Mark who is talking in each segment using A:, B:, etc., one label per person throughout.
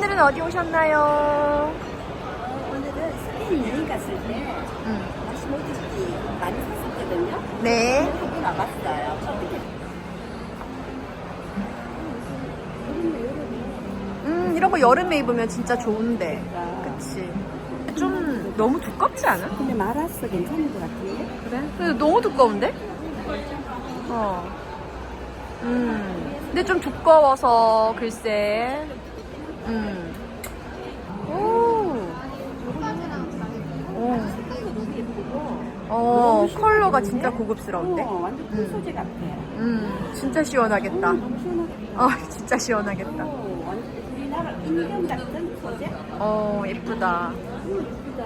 A: 오늘은 어디 오셨나요?
B: 오늘은 스페인 여행 갔을 때
A: 음.
B: 마시모드티 많이 샀었거든요.
A: 네.
B: 하고 나갔어요.
A: 음, 이런 거 여름에 입으면 진짜 좋은데. 그치. 좀 너무 두껍지 않아?
B: 근데 말았어 괜찮은 것 같은데?
A: 그래? 근데 너무 두꺼운데? 어. 음. 근데 좀 두꺼워서, 글쎄. 음. 오. 오. 어, 컬러가 진짜 고급스러운데?
B: 어, 완전 큰
A: 음.
B: 소재 같아.
A: 음, 진짜 시원하겠다.
B: 어, 너무.
A: 아, 진짜 시원하겠다.
B: 어, 완전 우리나라 인형 같은 소재?
A: 어, 예쁘다.
B: 음, 예쁘다.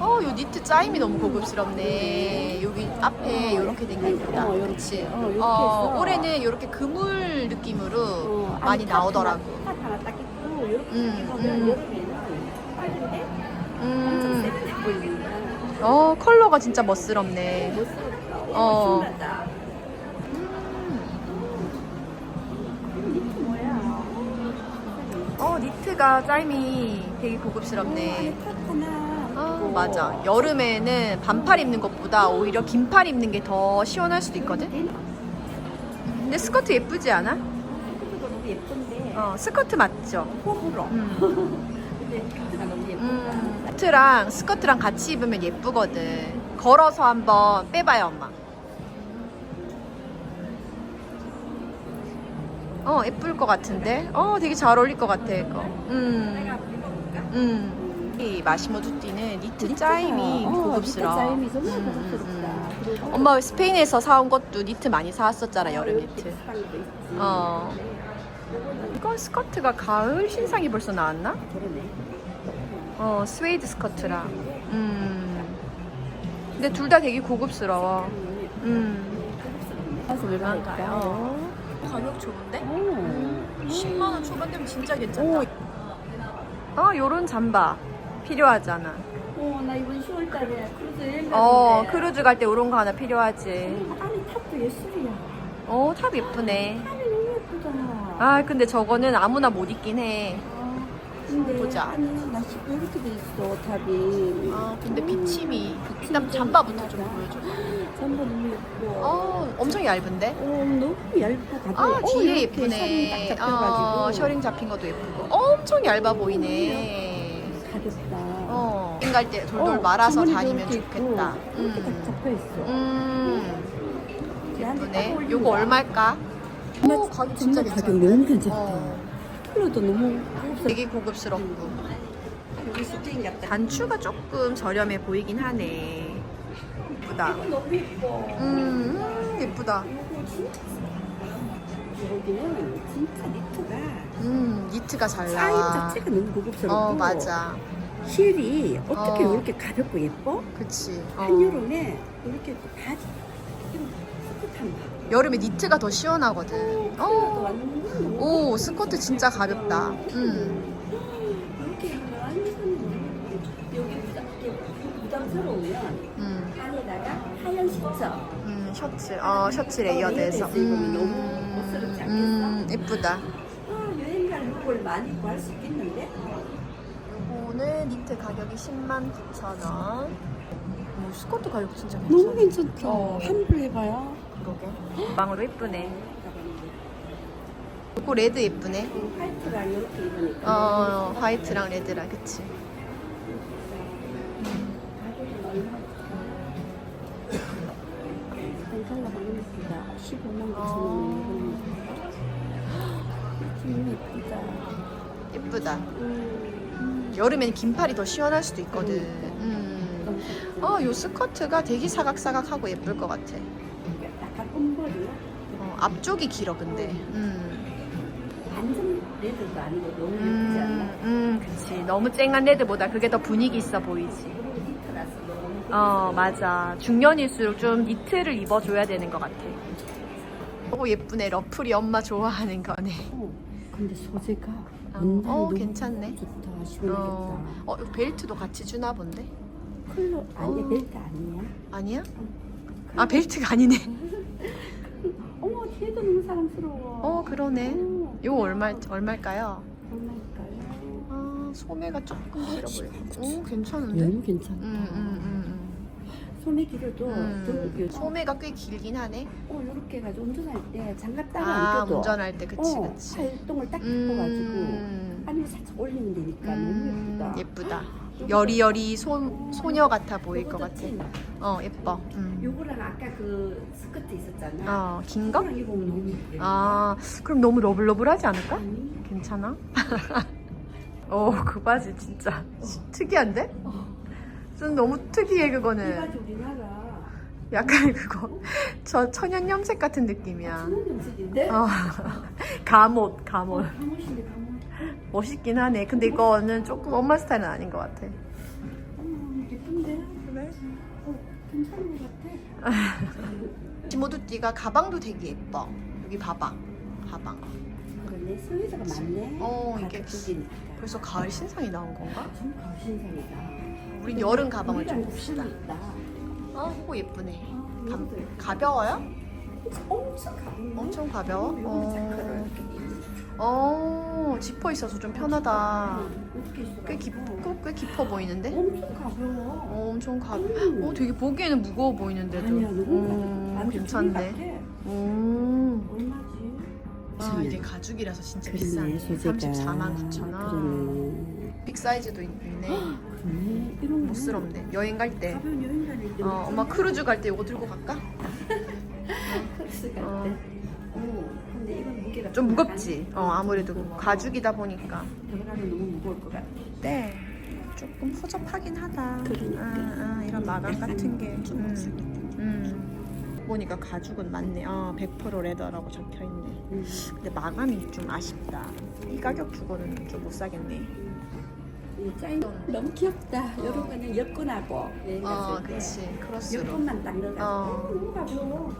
A: 어, 요 니트 짜임이 너무 고급스럽네. 여기 앞에 요렇게 된게 예쁘다.
B: 어, 요렇게.
A: 그치?
B: 어, 요렇게
A: 어,
B: 해서.
A: 올해는 요렇게 그물 느낌으로
B: 어,
A: 많이 나오더라고.
B: 탑 하나 딱
A: 음, 음.
B: 여름에는 빨간데 엄청
A: 음,
B: 세련돼 보이는
A: 어, 컬러가 진짜 멋스럽네. 어.
B: 어. 신나다. 니트 뭐야?
A: 어, 니트가 짜임이 되게
B: 어,
A: 고급스럽네.
B: 안에.
A: 아,
B: 있고.
A: 맞아. 여름에는 반팔 입는 것보다 오히려 긴팔 입는 게 더 시원할 수도 있거든? 근데 스커트 예쁘지 않아?
B: 스커트가 너무 예쁜데
A: 어, 스커트 맞죠?
B: 호불호.
A: 음.
B: 근데 스커트가 너무 예쁘다.
A: 음, 스커트랑 스커트랑 같이 입으면 예쁘거든. 걸어서 한번 빼봐요, 엄마. 어, 예쁠 것 같은데? 어, 되게 잘 어울릴 것 같아, 이거. 음, 음. 이 마시모 두띠는 니트 짜임이
B: 어,
A: 고급스러워.
B: 짜임이 정말
A: 음,
B: 고급스럽다.
A: 음. 엄마 스페인에서 사온 것도 니트 많이 사왔었잖아, 여름 니트. 어. 이건 스커트가 가을 신상이 벌써 나왔나?
B: 그러네.
A: 어, 스웨이드 스커트랑. 음. 근데 둘 다 되게 고급스러워. 음. 얼마인가요? 가격 좋은데?
B: 오.
A: 10만 원 초반 되면 진짜 괜찮다. 어, 요런 잠바 필요하잖아.
B: 어, 나 이번 10월달에 크루즈 여행 가는데.
A: 어, 크루즈 갈 때 요런 거 하나 필요하지.
B: 안에 탑도 예술이야.
A: 어, 탑 예쁘네.
B: 안에 너무 예쁘다.
A: 아, 근데 저거는 아무나 못 입긴 해.
B: 아, 근데
A: 보자.
B: 아니, 나 지금 이렇게 돼 있어, 탑이.
A: 아, 근데 비침이. 일단 잠바부터 좀 보여줘.
B: 잠바 너무 예뻐.
A: 어, 엄청 얇은데?
B: 어, 너무 얇고 가벼워.
A: 아,
B: 어,
A: 뒤에 예쁘네. 어, 셔링 잡힌 것도 예쁘고. 엄청 얇아 보이네.
B: 가볍다.
A: 어. 여행 갈때 돌돌
B: 어,
A: 말아서 다니면 좋겠다.
B: 이렇게 딱
A: 음.
B: 잡혀 있어.
A: 음. 예쁘네. 요거 얼마일까? 오, 가격 진짜 괜찮다.
B: 가격 너무 괜찮다.
A: 어,
B: 컬러도 너무.
A: 되게 고급스럽고.
B: 여기 스페인 같다.
A: 단추가 조금 저렴해 보이긴 하네. 예쁘다.
B: 너무 예뻐.
A: 음, 음, 예쁘다.
B: 이거 진짜 여기는 진짜 니트가
A: 음, 니트가 잘 나와.
B: 자체가 너무 고급스럽고
A: 어, 맞아.
B: 힐이 어떻게
A: 어.
B: 이렇게 가볍고 예뻐?
A: 그치. 어.
B: 한여름에 이렇게 바지.
A: 여름에 니트가 더 시원하거든. 어.
B: 너무
A: 오, 스커트 진짜 가볍다. 음.
B: 이렇게 입으면 완전 여기 부담, 이렇게 부담스러우면
A: 음,
B: 안에다가 하얀 시처
A: 음, 셔츠. 어, 셔츠
B: 너무 멋스럽지 않겠어?
A: 음, 예쁘다.
B: 아, 여행 갈 룩을 많이 구할 수 있겠는데?
A: 오늘 니트 가격이 10만 9천 원. 오, 스커트 가격 진짜 괜찮아.
B: 너무 괜찮다.
A: 어.
B: 환불 해봐요.
A: 그러게. 망으로 예쁘네. 요거 레드 예쁘네.
B: 화이트랑 이렇게 입으니까.
A: 어, 화이트랑 레드랑, 그치.
B: 괜찮아 보입니다. 15만 9천
A: 어.
B: 원. 예쁘다.
A: 예쁘다.
B: 음.
A: 여름에는 긴팔이 더 시원할 수도 있거든. 음. 어, 요 스커트가 되게 사각사각하고 예쁠 것 같아. 어, 앞쪽이 길어, 근데. 음.
B: 완전 레드도 아니고 너무 예쁘지 않나?
A: 음, 음, 그치. 너무 쨍한 레드보다 그게 더 분위기 있어 보이지.
B: 그리고 니트라서 너무
A: 어, 맞아. 중년일수록 좀 니트를 입어줘야 되는 것 같아. 오, 예쁘네. 러플이 엄마 좋아하는 거네.
B: 어, 근데 소재가
A: 어,
B: 원단이
A: 어,
B: 너무
A: 괜찮네.
B: 좋다. 시원하겠다.
A: 어, 어, 벨트도 같이 주나 본데?
B: 컬러 아니
A: 어.
B: 벨트 아니야?
A: 아니야? 아, 벨트가 아니네.
B: 어머 뒤에도 너무 사랑스러워.
A: 어, 그러네.
B: 어,
A: 이거 얼마, 얼마일까요?
B: 얼마일까요?
A: 소매가 조금 길어 보여. 오 괜찮은데?
B: 너무 괜찮다.
A: 음, 음, 음,
B: 소매 길어도
A: 음.
B: 등,
A: 음.
B: 요,
A: 소매가 꽤 길긴 하네.
B: 어, 이렇게 해가지고 운전할 때 장갑 따로
A: 아
B: 안 껴도
A: 운전할 때 그치
B: 어,
A: 그치.
B: 팔동을 딱
A: 음,
B: 하늘 살짝 올리면 되니까 너무
A: 음,
B: 예쁘다.
A: 예쁘다. 여리여리 소, 소녀 같아 보일 것 같아.
B: 찐.
A: 어 예뻐. 음.
B: 요거랑 아까 그 스커트 있었잖아.
A: 어 긴 거?
B: 입으면 너무 예뻐.
A: 아 그럼 너무 러블러블하지 않을까?
B: 아니,
A: 괜찮아? 어그 바지 진짜 특이한데?
B: 어.
A: 좀 너무 특이해
B: 이
A: 그거는.
B: 바지 우리나라
A: 약간 그거 저 천연 염색 같은 느낌이야.
B: 천연 염색인데?
A: 어 감옷 감옷
B: 가무신데 가무.
A: 멋있긴 하네. 근데 이거는 조금 엄마 스타일은 아닌 것 같아.
B: 어머 예쁜데?
A: 그래?
B: 어, 괜찮은 것 같아.
A: 지모두띠가 가방도 되게 예뻐. 여기 봐봐. 가방.
B: 그러네 소유자가 많네.
A: 어, 이게-. 그래서 가을 신상이 나온 건가?
B: 좀 거신상이다.
A: 우린 여름 가방을 좀 봅시다. 어, 이거 예쁘네.
B: 아,
A: 가,
B: 예뻐.
A: 가벼워요?
B: 엄청 가볍네.
A: 엄청 가벼워? 어. 어, 지퍼 있어서 좀 편하다. 꽤 깊고 꽤 깊어 보이는데?
B: 엄청 가벼워.
A: 어, 엄청 가벼.
B: 음.
A: 어, 되게 보기에는 무거워 보이는데도.
B: 아니야 너무
A: 음,
B: 가벼워.
A: 괜찮네. 음.
B: 얼마지?
A: 아, 이게 가죽이라서 진짜
B: 그러네,
A: 비싸네.
B: 소재가.
A: 34만 9천 원.
B: 그러네.
A: 빅 사이즈도 있네.
B: 그러네. 이런
A: 못 쓸었네. 여행 갈 때.
B: 가벼운 여행 다닐 때.
A: 어, 엄마 크루즈 갈 때 이거 들고 갈까?
B: 크루즈 갈
A: 어.
B: 때. 어.
A: 좀 무겁지. 어, 아무래도. 가죽이다 보니까.
B: 들어가면 너무 무거울 것 같아.
A: 네. 조금 허접하긴 하다. 아, 아, 이런 마감 같은 게.
B: 좀
A: 음. 음. 보니까 가죽은 맞네. 아, 100% 레더라고 적혀 있네.
B: 음.
A: 근데 마감이 좀 아쉽다. 이 가격 주고는 좀 못 사겠네.
B: 짜인 너무 귀엽다. 여러 그냥 여권하고 여행
A: 어,
B: 갔을 때.
A: 그치. 크로스로.
B: 여권만 딱 넣어가지고
A: 어.
B: 너무 가벼워.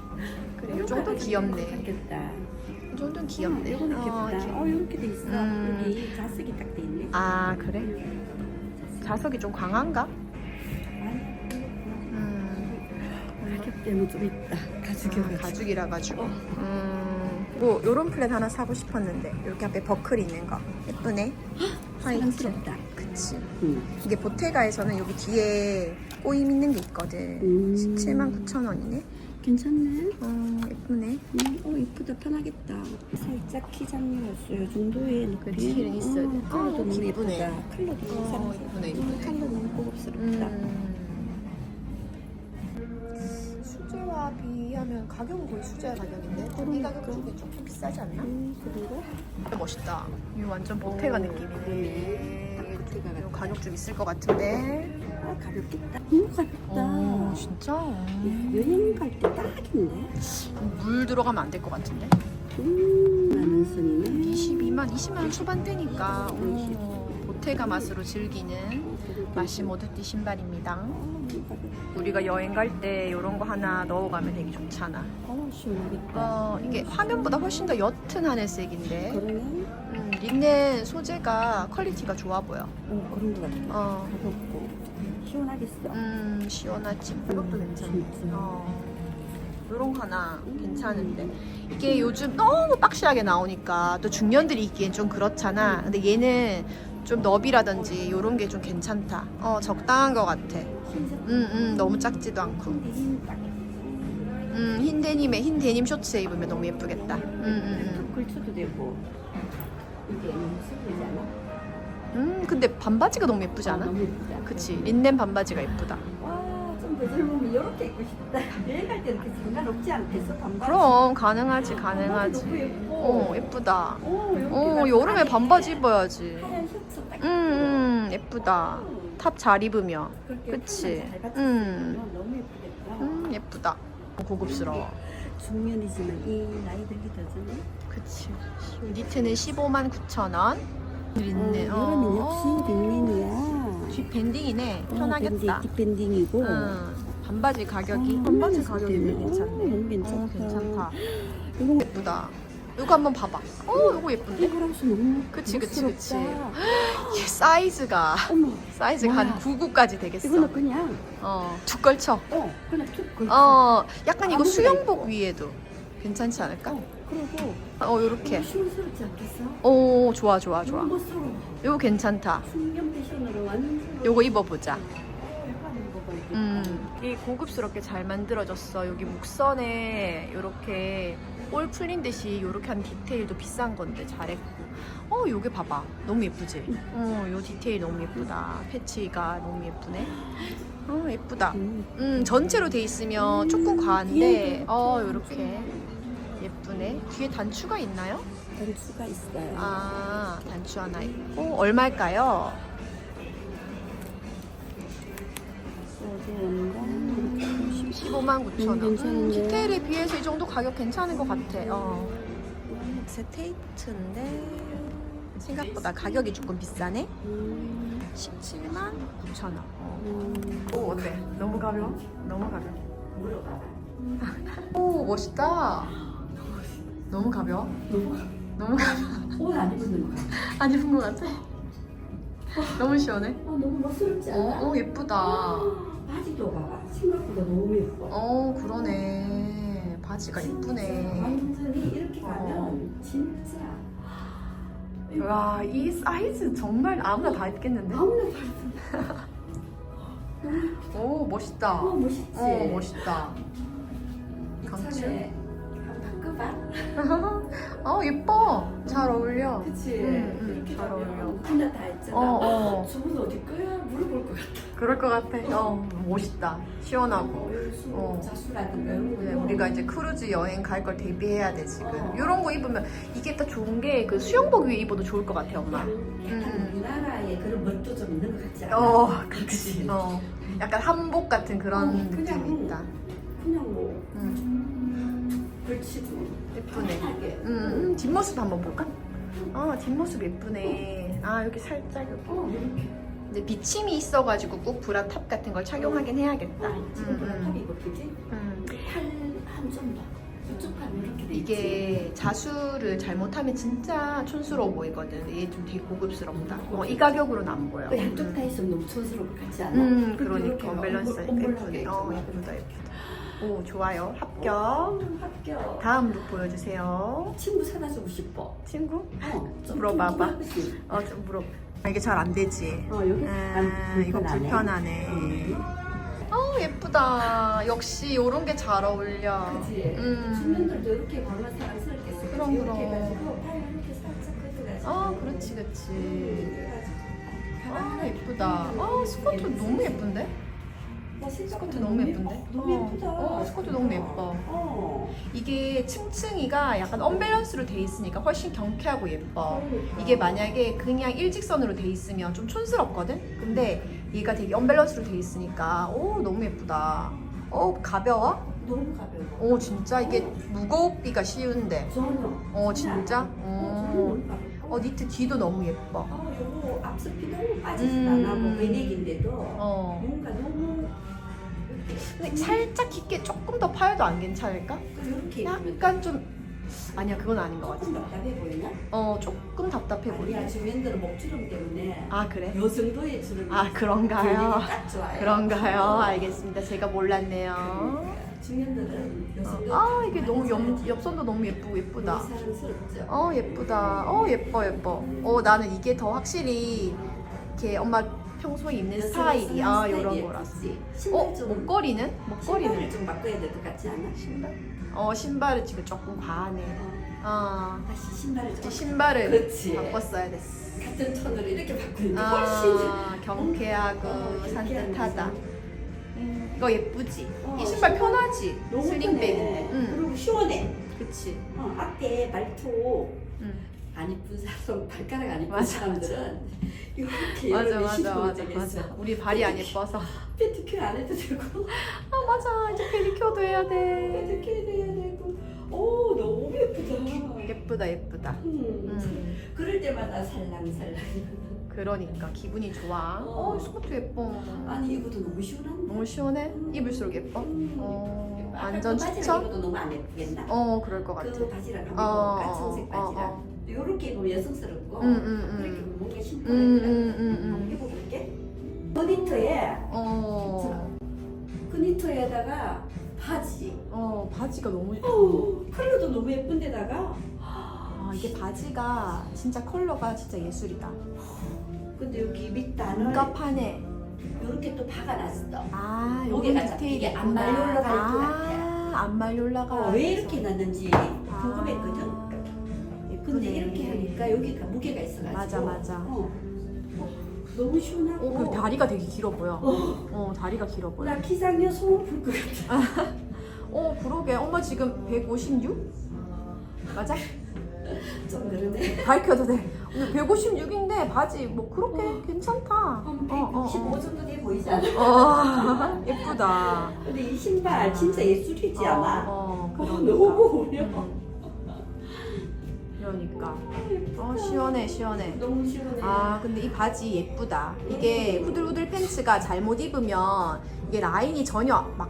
A: 그래, 이 정도 귀엽네.
B: 좋겠다.
A: 이 정도는 귀엽네.
B: 이거는
A: 어,
B: 귀엽다.
A: 이렇게.
B: 어, 이렇게 돼 있어.
A: 음.
B: 여기 자석이 딱 돼 있네.
A: 아, 그래? 자석이 좀 강한가?
B: 아니,
A: 음,
B: 가격 때문에 좀 있다. 가죽이
A: 아, 가죽이라 가지고. 음, 뭐 요런 플랫 하나 사고 싶었는데 이렇게 앞에 버클 있는 거 예쁘네. 화이트.
B: 사랑스럽다.
A: 그치.
B: 음.
A: 이게 보테가에서는 여기 뒤에 꼬임 있는 게 있거든.
B: 음.
A: 17만 9천 원이네.
B: 괜찮네.
A: 어, 예쁘네.
B: 음, 어 이쁘다 편하겠다. 살짝 키 장려였어요. 정도의 높이.
A: 그치, 힐은 있어야 돼.
B: 어, 컬러도
A: 어,
B: 너무
A: 이쁘네.
B: 예쁘다. 컬러도 너무
A: 어. 이쁘네,
B: 음,
A: 이쁘네.
B: 컬러 너무 고급스럽다.
A: 음. 수제와 비하면 가격은 거의 수제 가격인데 좀이 가격 쪽에 조금 비싸지 않나?
B: 음, 그리고
A: 멋있다. 이 완전 보테가
B: 오,
A: 느낌이네.
B: 보테가
A: 이. 가격 좀 있을 것 같은데.
B: 아, 가볍겠다. 너무 가볍다.
A: 어, 진짜?
B: 야, 여행 갈 때 딱인데.
A: 물 들어가면 안 될 것 같은데?
B: 음, 나는 순이네.
A: 22만, 20만 원 초반대니까 오, 보테가 맛으로 즐기는 마시모두띠 신발입니다.
B: 어.
A: 우리가 여행 갈 때 이런 거 하나 넣어가면 되게 좋잖아.
B: 어.
A: 어, 이게 화면보다 훨씬 더 옅은 하늘색인데
B: 그러네.
A: 음, 린넨 소재가 퀄리티가 좋아 보여.
B: 어, 그런 것 같아.
A: 어,
B: 가볍고. 시원하겠어.
A: 음, 시원하지. 이것도 괜찮네. 어, 요런 거 하나 괜찮은데 이게 요즘 너무 빡시하게 나오니까 또 중년들이 입기엔 좀 그렇잖아. 근데 얘는 좀 너비라든지 요런 게 좀 괜찮다. 어, 적당한 것 같아.
B: 흰색.
A: 음, 음, 너무 작지도 않고. 음, 흰 데님에 흰 데님 쇼츠에 입으면 너무 예쁘겠다. 음, 음,
B: 걸쳐도 되고. 이게 너무 슬리지 않아?
A: 음. 음, 근데 반바지가 너무 예쁘지
B: 어,
A: 않아?
B: 너무 예쁘지 않아?
A: 그치, 린넨 반바지가 예쁘다.
B: 와, 좀더 젊으면 이렇게 입고 싶다. 여행 갈 때는 그 상관없지 않겠어? 반바지.
A: 그럼 가능하지, 가능하지.
B: 너무 예뻐.
A: 어, 예쁘다.
B: 어, 이렇게
A: 어,
B: 나-
A: 여름에 반바지 입어야지.
B: 하얀 셔츠 딱.
A: 음, 음, 예쁘다. 탑 잘 입으면.
B: 그렇게
A: 그치.
B: 잘
A: 음.
B: 너무 예쁘겠다.
A: 음, 예쁘다. 고급스러워.
B: 중년이지만 이 나이 들기 전에
A: 그치. 니트는 15만 9천 원. 린넨.
B: 어, 여름엔 역시 빅맨이야.
A: 뒷 밴딩이네.
B: 어,
A: 편하겠다.
B: 밴딩, 뒷밴딩이고.
A: 응. 반바지 가격이
B: 어,
A: 반바지 가격이. 괜찮네.
B: 어, 너무 괜찮다.
A: 어, 괜찮다.
B: 이거
A: 예쁘다. 이거 한번 봐봐. 어, 이거 예쁜데?
B: 이거랑서 너무
A: 그치, 그치, 그치. 이게 사이즈가
B: 어머,
A: 사이즈가 한
B: 와.
A: 99까지 되겠어.
B: 이거는 그냥
A: 어, 두 걸쳐.
B: 어 그냥 툭 걸쳐.
A: 어, 약간 이거 수영복. 위에도 괜찮지 않을까?
B: 어, 그리고
A: 어 요렇게.
B: 않겠어?
A: 오 좋아 좋아 좋아. 요거 괜찮다.
B: 풍경 패션으로 완전.
A: 요거 입어보자.
B: 약간 봐, 이거.
A: 음, 이 고급스럽게 잘 만들어졌어. 여기 목선에 이렇게 볼 풀린 듯이 이렇게 한 디테일도 비싼 건데 잘했고. 어, 요게 봐봐. 너무 예쁘지? 어, 요 디테일 너무 예쁘다. 패치가 너무 예쁘네. 어, 예쁘다.
B: 음.
A: 음, 전체로 돼 있으면 조금 과한데, 어, 요렇게 예쁘네. 뒤에 단추가 있나요?
B: 단추가 있어요.
A: 아, 단추 하나 있고. 얼마일까요?
B: 어디였나?
A: 15만 9천 원.
B: 음?
A: 디테일에 비해서 이 정도 가격 괜찮은 것 같아. 어. 세테이트인데 생각보다 가격이 조금 비싸네.
B: 음.
A: 17만 9천 원. 어.
B: 음.
A: 오 어때? 너무 가벼워? 너무 가벼워. 오 멋있다. 너무 가벼워? 너무 가벼워.
B: 옷안 입는 거.
A: 안 입은 것 같아. 너무 시원해.
B: 어, 너무 멋스럽지 않아?
A: 어, 오 예쁘다.
B: 바지도 봐봐. 생각보다 너무 예뻐.
A: 어 그러네. 바지가 예쁘네.
B: 완전히 이렇게 가면
A: 어.
B: 진짜
A: 와, 이 사이즈 정말 아무나 다 입겠는데?
B: 아무나 다
A: 오, 멋있다.
B: 어, 멋있지?
A: 어, 멋있다. 강추.
B: 이참에 바꿔봐.
A: 어, 예뻐. 잘 어울려.
B: 그치?
A: 응, 응,
B: 이렇게
A: 잘
B: 가면
A: 어울려.
B: 하나 다 했잖아.
A: 어, 어.
B: 주문 어디 거야? 물어볼 것 같아.
A: 그럴 것 같아. 어, 멋있다. 시원하고.
B: 수,
A: 어.
B: 자수라든가 이런 거.
A: 네, 우리가 이제 크루즈 여행 갈 걸 대비해야 돼, 지금.
B: 어.
A: 이런 거 입으면 이게 딱 좋은 게 그 수영복 위에 입어도 좋을 것 같아, 엄마.
B: 약간
A: 음.
B: 우리나라에 그런 멋도 좀 있는 것 같지 않아?
A: 어,
B: 그치?
A: 어. 약간 한복 같은 그런
B: 어, 그냥,
A: 느낌이 있다.
B: 그냥 뭐
A: 음,
B: 걸치고
A: 예쁘네. 음, 음, 뒷모습 한번 볼까? 어, 뒷모습 예쁘네. 아, 여기 살짝 여기.
B: 어, 이렇게.
A: 근데 비침이 있어가지고 꼭 브라 탑 같은 걸 착용하긴 해야겠다.
B: 어, 지금
A: 음, 음.
B: 탑이 이거 그지?
A: 음.
B: 팔한좀 봐. 이게
A: 자수를 잘못하면 진짜 촌스러워 보이거든. 이게 좀 되게 고급스럽다. 어, 이 가격으로는 안 보여.
B: 그 양쪽
A: 음.
B: 다 있으면 너무 것 같지 않아?
A: 음, 그러니까
B: 막
A: 밸런스
B: 엄벌- 엄벌하게
A: 예쁘네. 어. 예쁘다, 예쁘다. 오, 좋아요. 합격.
B: 어, 합격.
A: 다음 룩 보여주세요.
B: 친구 사다 주고 싶어.
A: 친구?
B: 어, 좀
A: 물어봐봐. 어, 좀 물어. 아, 이게 잘 안 되지.
B: 어, 여기
A: 아, 이거 불편하네. 어, 예쁘다. 역시 이런 게 잘 어울려.
B: 그치?
A: 음.
B: 주민들도 이렇게 보면 사랑스럽겠어.
A: 그럼,
B: 이렇게
A: 그럼.
B: 해가지고 팔 이렇게 살짝 끄트가지고.
A: 어, 그렇지, 그렇지.
B: 그래가지고
A: 아, 예쁘다. 아, 스커트 너무 예쁜데?
B: 어,
A: 스커트 너무 예쁜데?
B: 너무
A: 어.
B: 예쁘다.
A: 어, 스커트 너무 예뻐.
B: 어.
A: 이게 층층이가 약간 언밸런스로 돼 있으니까 훨씬 경쾌하고 예뻐.
B: 그러니까.
A: 이게 만약에 그냥 일직선으로 돼 있으면 좀 촌스럽거든? 근데 얘가 되게 언밸런스로 돼 있으니까 오 너무 예쁘다. 어 가벼워?
B: 너무 가벼워.
A: 오 진짜 이게 무겁기가 쉬운데.
B: 전혀.
A: 어 진짜?
B: 어, 전혀
A: 어,
B: 못 가볍고.
A: 어 니트 뒤도 너무 예뻐.
B: 어, 요거 앞스피 너무 빠지지도
A: 음.
B: 않아. 뭐 베넥인데도
A: 어.
B: 뭔가 너무
A: 근데 살짝 깊게 조금 더 파여도 안 괜찮을까?
B: 이렇게 입으면
A: 약간 좀 아니야 그건 아닌 것 같아.
B: 조금 답답해 보이나?
A: 어 조금 답답해
B: 아니야
A: 보이네.
B: 주민들은 목주름 때문에
A: 아 그래?
B: 여성도의 주름이
A: 아 그런가요?
B: 딱 좋아요.
A: 그런가요? 알겠습니다. 제가 몰랐네요.
B: 여성도
A: 아 이게 너무 옆, 옆선도 너무 예쁘고 예쁘다.
B: 사랑스럽죠.
A: 어 예쁘다. 어 예뻐 예뻐. 어 나는 이게 더 확실히 이렇게 엄마 평소에 입는 스타일이 아 이런 거라서. 어
B: 신발 좀
A: 목걸이는?
B: 신발을
A: 목걸이는?
B: 좀 바꿔야 될 것 같지 않아?
A: 신발? 어 신발은 지금 조금 과하네.
B: 어,
A: 어
B: 다시 신발을 좀
A: 신발을
B: 그렇지.
A: 바꿨어야 됐어.
B: 같은 톤으로 이렇게 바꾸는데 훨씬
A: 아 경쾌하고
B: 어,
A: 산뜻하다.
B: 경쾌하면서.
A: 음, 이거 예쁘지?
B: 어,
A: 이 신발
B: 신발
A: 편하지?
B: 너무
A: 슬링백인데.
B: 편해.
A: 응.
B: 그리고 시원해.
A: 그치.
B: 어, 앞에 말투
A: 응.
B: 안 이쁜 사람 발가락 안 이쁜
A: 맞아,
B: 사람들은 이렇게
A: 맞아 맞아 맞아. 맞아. 우리 발이 안 예뻐서.
B: 페티큐어 안 해도 되고
A: 아 맞아 이제 페디큐어도 해야 돼.
B: 페티큐어도 해야 되고 오 너무 예쁘다.
A: 예쁘다 예쁘다.
B: 음.
A: 음.
B: 그럴 때마다 살랑살랑.
A: 그러니까 기분이 좋아.
B: 어.
A: 어 스커트 예뻐.
B: 아니 이것도 너무 시원한데.
A: 너무 시원해. 입을수록 예뻐.
B: 음.
A: 어
B: 아까
A: 완전
B: 그 바지랑
A: 추천.
B: 입어도 너무 안 예쁘겠나?
A: 어 그럴 것 같아.
B: 그 바지랑 그리고
A: 어,
B: 까천색
A: 어, 어,
B: 바지랑
A: 어.
B: 요렇게 입으면 여성스럽고
A: 응, 응, 응.
B: 이렇게 입으면 뭔가
A: 음,
B: 심플해
A: 음, 음, 음.
B: 입어볼게 모니터에
A: 어.
B: 그 니터에다가 바지.
A: 어 바지가 너무
B: 어, 컬러도 너무 예쁜데다가
A: 아 이게 바지가 진짜 컬러가 진짜 예술이다.
B: 근데 여기 밑단을
A: 문가판에
B: 이렇게 또 박아놨어.
A: 아
B: 잡히게
A: 디테일이
B: 안 말려 올라갈 것
A: 아, 안 말려 올라가.
B: 어, 왜 이렇게 놨는지
A: 아,
B: 궁금했거든. 근데 이렇게 하니까 여기가 무게가 있어가지고.
A: 맞아, 맞아.
B: 어. 어, 너무 시원하고.
A: 오, 그 다리가 되게 길어 보여.
B: 어,
A: 어, 다리가 길어 보여.
B: 나 기상년 소문 불것 같아.
A: 어, 그러게. 엄마 지금 156? 맞아?
B: 좀 그러네.
A: 밝혀도 돼. 오늘 156인데 바지 뭐 그렇게
B: 어.
A: 괜찮다.
B: 한
A: 어, 어,
B: 165
A: 어.
B: 정도 돼 보이지 않아?
A: 어, 예쁘다.
B: 근데 이 신발 진짜 예술이지 않아?
A: 어,
B: 어,
A: 어,
B: 너무 어려.
A: 음. 그러니까. 어, 시원해, 시원해.
B: 너무 시원해.
A: 아 근데 이 바지 예쁘다 이게 후들후들 팬츠가 잘못 입으면 이게 라인이 전혀 막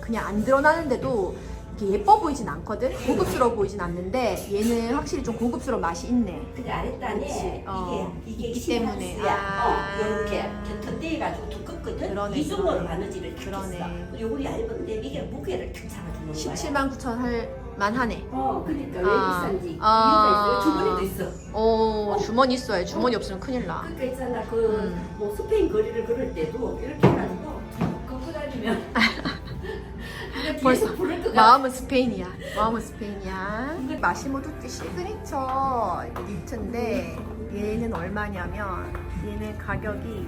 A: 그냥 안 드러나는데도 이게 예뻐 보이진 않거든 고급스러워 보이진 않는데 얘는 확실히 좀 고급스러운 맛이 있네
B: 근데 아랫단에
A: 어.
B: 이게
A: 있기
B: 이게
A: 때문에.
B: 시한스야.
A: 아.
B: 어, 이렇게 던데해가지고 두껍거든.
A: 그러네,
B: 이중으로
A: 그러네.
B: 바느질을 탁
A: 그러네.
B: 했어. 요거 얇은데 이게 무게를 탁 잡아주는 거야.
A: 17만 9천 할 만하네
B: 어, 그러니까
A: 아.
B: 왜 비싼지
A: 아.
B: 이유가 있어요. 주머니도 있어.
A: 오 주머니 있어야 주머니 없으면 큰일 나
B: 그러니까 있잖아 그
A: 음.
B: 뭐 스페인 거리를 걸을 때도 이렇게 해가지고 걷고 다니면
A: 벌써
B: 부를 것 같아.
A: 마음은 스페인이야. 마음은 스페인이야. 마시모 두띠 시그니처 니트인데 얘는 얼마냐면 얘는 가격이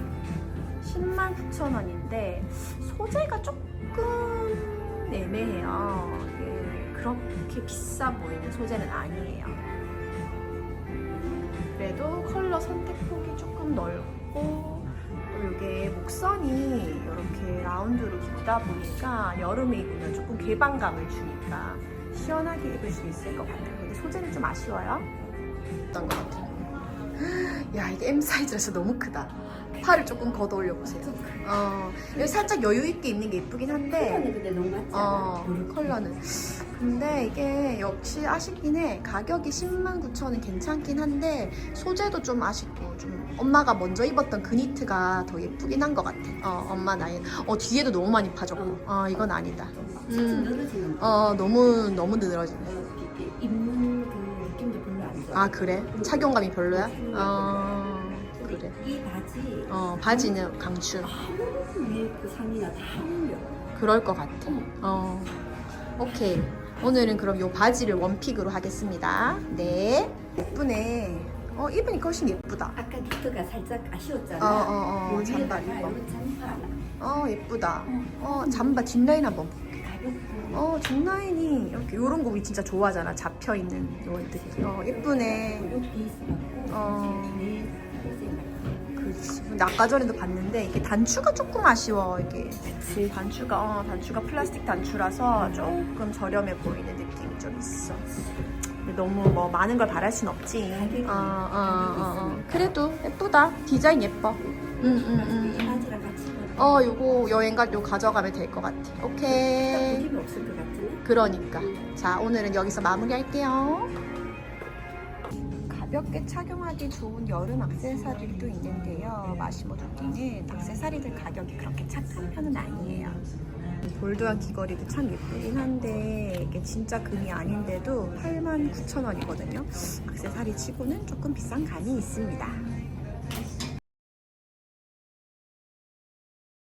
A: 10만 9천 원인데 소재가 조금 애매해요. 이게 그렇게 비싸 보이는 소재는 아니에요. 그래도 컬러 선택폭이 조금 넓고 또 이게 목선이 이렇게 라운드로 깊다 보니까 여름에 입으면 조금 개방감을 주니까 시원하게 입을 수 있을 것 같아요. 근데 소재는 좀 아쉬워요. 어떤 것 같아요. 야 이게 M 사이즈라서 너무 크다. 팔을 조금 걷어 올려 보세요. 어 여기 살짝 여유 있게 입는 게 예쁘긴 한데
B: 컬러는 근데 너무 맞지 않아?
A: 어, 컬러는. 근데 이게 역시 아쉽긴 해. 가격이 10만 9천 원 괜찮긴 한데 소재도 좀 아쉽고 좀 엄마가 먼저 입었던 그 니트가 더 예쁘긴 한 것 같아. 어, 엄마 나이. 어, 뒤에도 너무 많이 파졌고. 어, 이건 아니다.
B: 음.
A: 음.
B: 늘어지는 거.
A: 어, 너무 너무 늘어지네.
B: 이렇게 입는 그 느낌도 별로 안 좋아.
A: 아, 그래? 착용감이 별로야? 어.
B: 이 바지
A: 어, 바지는 강추.
B: 아무 위에 그 상의나 다 어울려.
A: 그럴 것 같아. 어. 오케이. 오늘은 그럼 요 바지를 원픽으로 하겠습니다. 네. 예쁘네. 어, 입으니까 훨씬 예쁘다.
B: 아까 니트가 살짝
A: 어,
B: 아쉬웠잖아.
A: 어, 어.
B: 여기에다가
A: 잠바 입어.
B: 이거 잠바 하나.
A: 어, 예쁘다.
B: 어.
A: 어, 잠바 뒷라인 한번. 볼게.
B: 가볍고.
A: 어, 뒷라인이 이렇게 요런 거 우리 진짜 좋아하잖아. 잡혀 있는 요런 느낌. 어, 예쁘네.
B: 여기 베이스 받고.
A: 어. 근데 아까 전에도 봤는데 이게 단추가 조금 아쉬워. 이게
B: 그치.
A: 단추가 어, 단추가 플라스틱 단추라서 조금 저렴해 보이는 느낌이 좀 있어. 근데 너무 뭐 많은 걸 바랄 순 없지.
B: 가격이,
A: 어, 어,
B: 가격이
A: 어, 어.
B: 있으니까.
A: 그래도 예쁘다. 디자인 예뻐. 응, 응, 응.
B: 이 바지랑 같이 입어도
A: 어, 요거 여행 갈 요 가져가면 될 것 같아.
B: 딱
A: 오케이.
B: 그림이 없을 것 같으네.
A: 그러니까. 자, 오늘은 여기서 마무리할게요. 가볍게 착용하기 좋은 여름 악세사리도 있는데요. 마시모 두띠는 악세사리들 가격이 그렇게 착한 편은 아니에요. 골드한 귀걸이도 참 예쁘긴 한데 이게 진짜 금이 아닌데도 89,000원이거든요. 악세사리 치고는 조금 비싼 감이 있습니다.